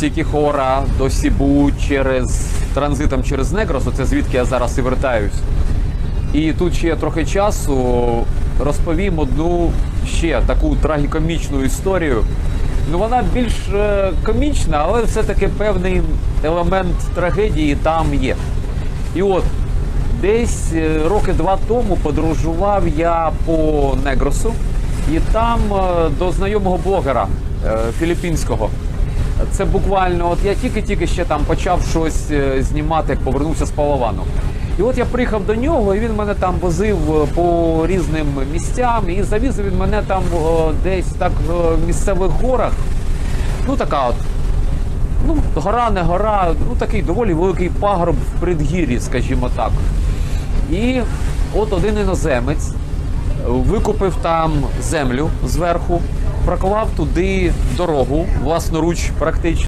Сікіхора до Сібу через транзитом через Негрос, оце звідки я зараз і вертаюсь. І тут ще трохи часу розповім одну ще таку трагікомічну історію. Ну вона більш е, комічна, але все-таки певний елемент трагедії там є. І от десь е, роки два тому подорожував я по Негросу, і там е, до знайомого блогера філіппінського. Це буквально, от я тільки-тільки ще там почав щось е, знімати, як повернувся з Палавану. І от я приїхав до нього, і він мене там возив е, по різним місцям, і завіз він мене там е, десь так в місцевих горах. Ну така от ну, гора, не гора, ну такий доволі великий пагорб в предгір'ї, скажімо так. І от один іноземець викупив там землю зверху, проклав туди дорогу власноруч практично.